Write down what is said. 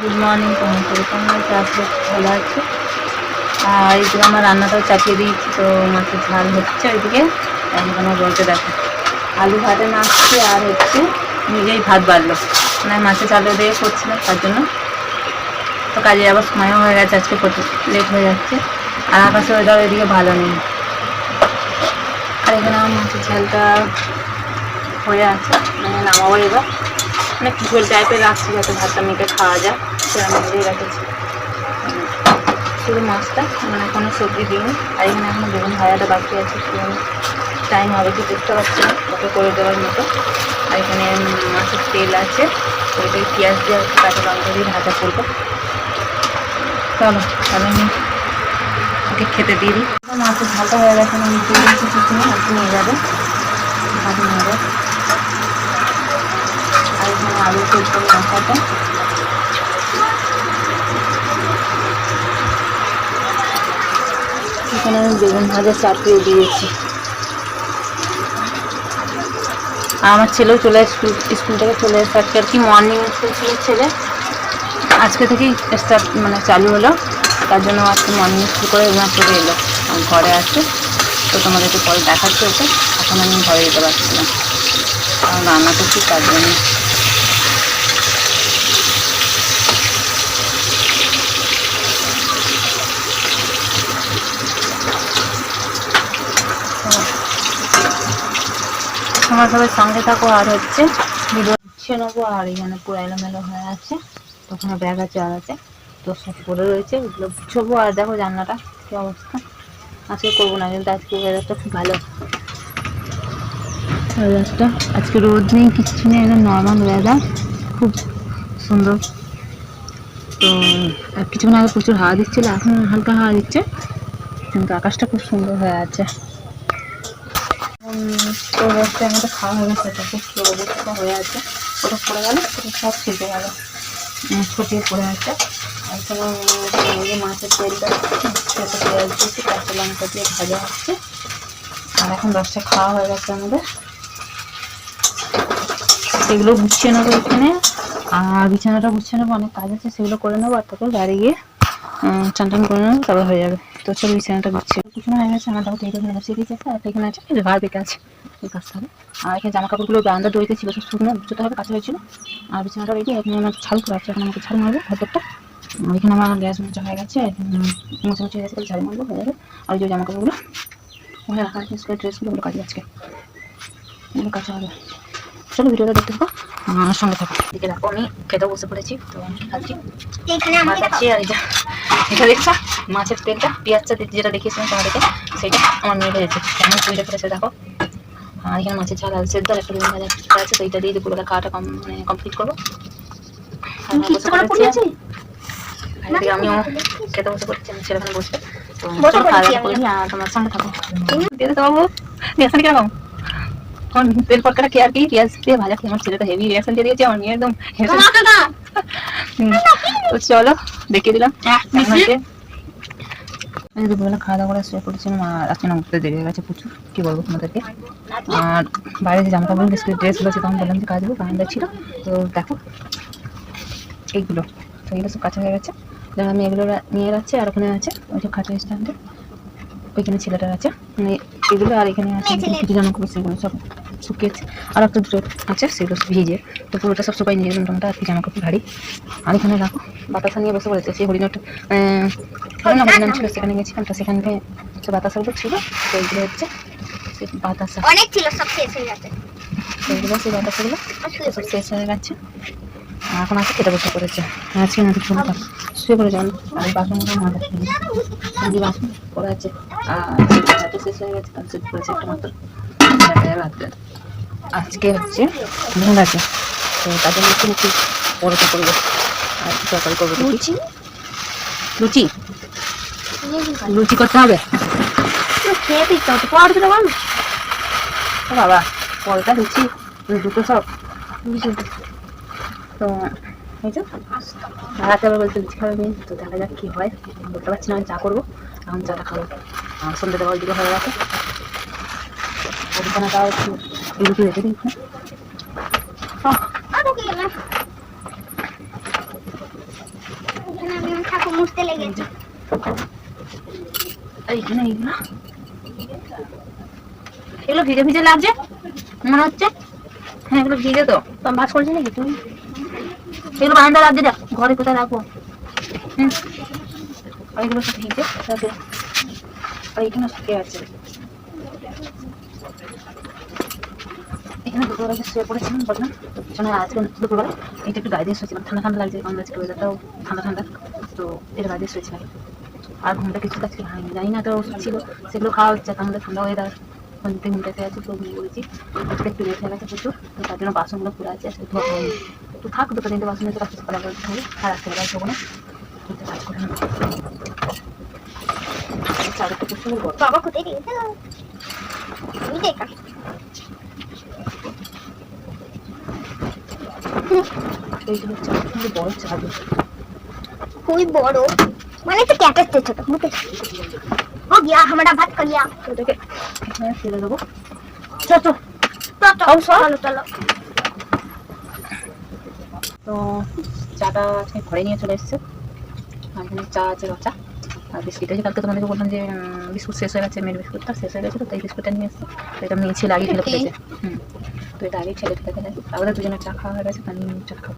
Good morning তোমার করে তোমরা চাষে ভালো আছে। আর এইদিকে আমার রান্নাটাও চাপিয়ে দিয়েছি, তো মাছের ঝাল হচ্ছে ওইদিকে। এখন আমার বলতে দেখো। আলু ভাতে মাছছে আর হচ্ছে নিজেই ভাত বাড়লো। মানে মাছের চালু দিয়ে করছিলাম তার জন্য। তো কাজে আবার সময়ও হয়ে গেছে, আজকে লেট হয়ে যাচ্ছে। আর আকাশে ওয়েদার ওইদিকে ভালো নেই। আর এখানে আমার মাছের ঝালটা হয়ে আছে। মানে নামাবো এবার। মানে ঝোল টাইপের রাখছি যাতে ভাতটা মেখে খাওয়া যায়। সেরকম ভেবেই রেখেছি। শুধু মাছটা মানে কোনো সবজি দিইনি। আর এখানে এখনও বেগুন ভাজাটা বাকি আছে। টাইম হবে কি দেখতে পাচ্ছি না। ওকে করে দেওয়ার মতো। আর এখানে মাছের তেল আছে। ওইটাই পেঁয়াজ দিয়ে কাঁচা লঙ্কা দিয়ে ভাজা করব। চলো, তাহলে আমি ওকে খেতে দিয়ে দিই। মাছের ঝালটা হয়ে গেছে। আমি দিয়ে দিচ্ছি একটু নিয়ে যাবে। ভাজি নিয়ে যাবে। আলু করতে মাথাটা এখানে আমি বেগুন ভাজা চাপিয়ে দিয়েছি। আর আমার ছেলেও চলে স্কুল স্কুল থেকে চলে এসে আজকে আর কি মর্নিং স্কুল ছিল ছেলে। আজকে থেকেই স্টার্ট মানে চালু হলো। তার জন্য আজকে মর্নিং স্কুল করে এগুলো চলে এলো। ঘরে আছে। তো তোমাদেরকে পরে দেখাচ্ছে ওকে। এখন আমি ঘরে যেতে পারছিলাম কারণ রান্না করছি, তার জন্য তোমরা সবাই সঙ্গে থাকো, আর হচ্ছে ভিডিও নেব, আর এখানে পুরো এলোমেলো হয়ে আছে। তো ওখানে ব্যাগ আছে, আর আছে। তো সব পরে রয়েছে, ওগুলো গুছবো, আর দেখো জানলাটা কি অবস্থা। আজকে করব না, কিন্তু আজকে ওয়েদারটা খুব ভালো। ওয়েদারটা আজকে রোদ নেই, কিছু নেই একদম নর্মাল ওয়েদার খুব সুন্দর। তো কিছুক্ষণ আগে প্রচুর হাওয়া দিচ্ছিল, এখন হালকা হাওয়া দিচ্ছে, কিন্তু আকাশটা খুব সুন্দর হয়ে আছে। আমাদের খাওয়া হয়ে গেছে, এটা খুব স্লো হয়ে আছে। ওটা পড়ে গেল সব ছিটে গেল। ছটিয়ে পড়ে আছে। আর মাছের তেলটা সেটা পেঁয়াজ দিয়েছি কাঁচা লঙ্কা দিয়ে ভাজা হচ্ছে। আর এখন দশটা খাওয়া হয়ে গেছে আমাদের। সেগুলো গুছিয়ে নেব এখানে। আর বিছানাটা গুছিয়ে নেব, অনেক কাজ আছে, সেগুলো করে নেব, আর তারপর বাড়ি গিয়ে চান টান করে নেব, তারপর হয়ে যাবে। তো চলো বিছানাটা গুছিয়ে কিছু হয়ে গেছে আমার দেখো এইটা বসিয়ে দিয়েছে আর এখানে আছে ভার বেঁকে আছে এই কাজটা হবে। আর এখানে জামা কাপড়গুলো বারান্দা দড়িতে ছিল সব শুকনো গুছোতে হবে কাছে হয়েছিল। আর বিছানাটা রেখে এখানে আমার ছাল করে আছে এখন আমাকে ছাল মারবো ঘরটা আর এখানে আমার গ্যাস মোচা হয়ে গেছে মোচা হয়ে গেছে ছাল মারবো হয়ে যাবে আর ওই যে জামা কাপড়গুলো ওখানে রাখা আছে স্কুলের ড্রেসগুলো ওগুলো কাজে আজকে। এগুলো কাছে হবে। চলো ভিডিওটা দেখতে থাকো আমার সঙ্গে থাকো। এদিকে দেখো আমি খেতে বসে পড়েছি তো আমি খাচ্ছি। আর এটা এটা দেখছ মাছের তেলটা পেঁয়াজটা যেটা দেখিয়েছিলাম তোমাদেরকে সেটা আমার মেয়ে ভেজেছে। কেমন তৈরি করেছে দেখো। আর এখানে মাছের ঝাল আলু সেদ্ধ আর একটা বেগুন ভাজা করা আছে তো এইটা দিয়ে দুপুরবেলা খাওয়াটা কম মানে কমপ্লিট করব। আমিও খেতে বসে পড়ছি আমি ছেলেখানে বসবে তো চলো খাওয়া দাওয়া করে আর তোমার সঙ্গে থাকো। দিয়ে দিতে বাবু। রিয়াকশন কীরকম? কোন তেল পটকাটা খেয়ে আর কি? পেঁয়াজ দিয়ে ভাজা খেয়ে আমার ছেলেটা হেভি রিয়াকশন দিয়ে দিয়েছে আমার মেয়ে একদম তো চলো দেখিয়ে দিলাম? হয়েছে। আমি দুপুরবেলা খাওয়া দাওয়া করে শুয়ে পড়েছিলাম আর আজকে না উঠতে দেরি হয়ে গেছে প্রচুর, কী বলব তোমাদেরকে? আর বাইরে যে জামা কাপড় স্কুলের ড্রেসগুলো আছে তখন বললাম যে কাজ দেবো বারান্দা ছিল, তো দেখো, এইগুলো, তো এগুলো সব কাঁচা হয়ে গেছে। যেমন আমি এগুলো নিয়ে যাচ্ছি, আর ওখানে আছে ওই যে খাটের স্ট্যান্ডে, ওইখানে ছেলেটার আছে মানে এগুলো আর এখানে আছে কিছু জামা কাপড়, সেগুলো সব শুকিয়েছে, আর একটা দুটো আছে, সেগুলো ভিজে, তো পুরোটা সব সবাই নিয়ে তোমরা আর কি জামা কাপড়, ভারী। আর এখানে রাখো বাতাসা নিয়ে বসে পড়েছে, সেই হরিণাটা হরিণা হরিণাম ছিল সেখানে গেছিলাম তো সেখান থেকে সে বাতাসাগুলো ছিল তো এইগুলো হচ্ছে বাতাসা অনেক ছিল সব শেষ হয়ে গেছে। এইগুলো সেই বাতাসাগুলো সব শেষ হয়ে গেছে। এখন আছে খেতে বসে পড়েছে। আজকে না কিছু না শুয়ে পড়ে যান আর বাসনগুলো মাথা শুধু বাসন পড়ে আছে। আর শেষ হয়ে গেছে আর শুয়ে পড়েছে একটা মাত্র। আজকে হচ্ছে আছে। তো তার জন্য একটু পরোটা করব। আর তরকারি করব দেখি। লুচি? লুচি করতে হবে? খেয়ে দিতে হতো পারব ও বাবা পরোটা লুচি দুটো সব। তো এই যে রাতে আবার বলতে লুচি খাবে মেয়ে। তো দেখা যাক কি হয়। বলতে পারছি না আমি চা করব। এখন চাটা খাব। আর সন্ধ্যে দেওয়ার দিকে হয়ে গেছে। ওখানে তাও একটু লুচি রেখে দিই। আহ, আর লেগেছে। এইখানে এইগুলো এগুলো ভিজে ভিজে লাগছে, মনে হচ্ছে। হ্যাঁ এগুলো ভিজে তো। তো ভাস করছি নাকি তুমি? এগুলো বারান্দা লাগছে দেখ, ঘরে কোথায় রাখব। হুম। এগুলো সব ভিজে রাখে আর এখানে শুকে আছে। এখানে দুপুরবেলা শুয়ে পড়েছিলাম আজকে দুপুরবেলা, এটা একটু গায়ে দিয়ে ঠান্ডা ঠান্ডা লাগছে কারণ আজকে ওয়েদারটাও ঠান্ডা ঠান্ডা, তো এটা গায়ে দিয়ে শুয়েছিলাম। আর ঘুমটা কিছু আজকে হয়নি জানি না তো ওষুধ ছিল সেগুলো খাওয়া হচ্ছে তাহলে ঠান্ডা ওয়েদার ঘুমতে ঘুমটাতে আছে তো ঘুমিয়ে পড়েছি আজকে একটু হয়ে গেছে প্রচুর তো তার জন্য বাসনগুলো পুরো আছে আজকে ধোয়া হয়নি। একটু থাক দুটো তিনটে বাসন তো রাখতে সকালে করতে হবে আর হবে শোবো না। কিন্তু কাজ করে চাদরটা বাবা কোথায় দেখা এইগুলো হচ্ছে বড় চাদর। খুবই বড়। মানে একটু ক্যাটাচ্ছে ছোট মুখে हो गया हमारा भात कर लिया তো এটাকে এখানে ফেলে দেবো চল চল तो चलो चलो তো চাটা আজকে ঘরে নিয়ে চলে এসেছে আর এখানে চা আছে রচা আর বিস্কিট আছে কালকে তোমাদেরকে বললাম যে উম, বিস্কুট শেষ হয়ে গেছে মেয়ের বিস্কুটটা শেষ হয়ে গেছে তো তাই বিস্কুটটা নিয়ে এসেছে তো এটা মেয়ে ছেলে আগে খেলে ফেলেছে হুম তো এটা আগে ছেলে ফেলে ফেলেছে আমাদের দুজনের চা খাওয়া হয়ে গেছে তাই আমি চা খাবো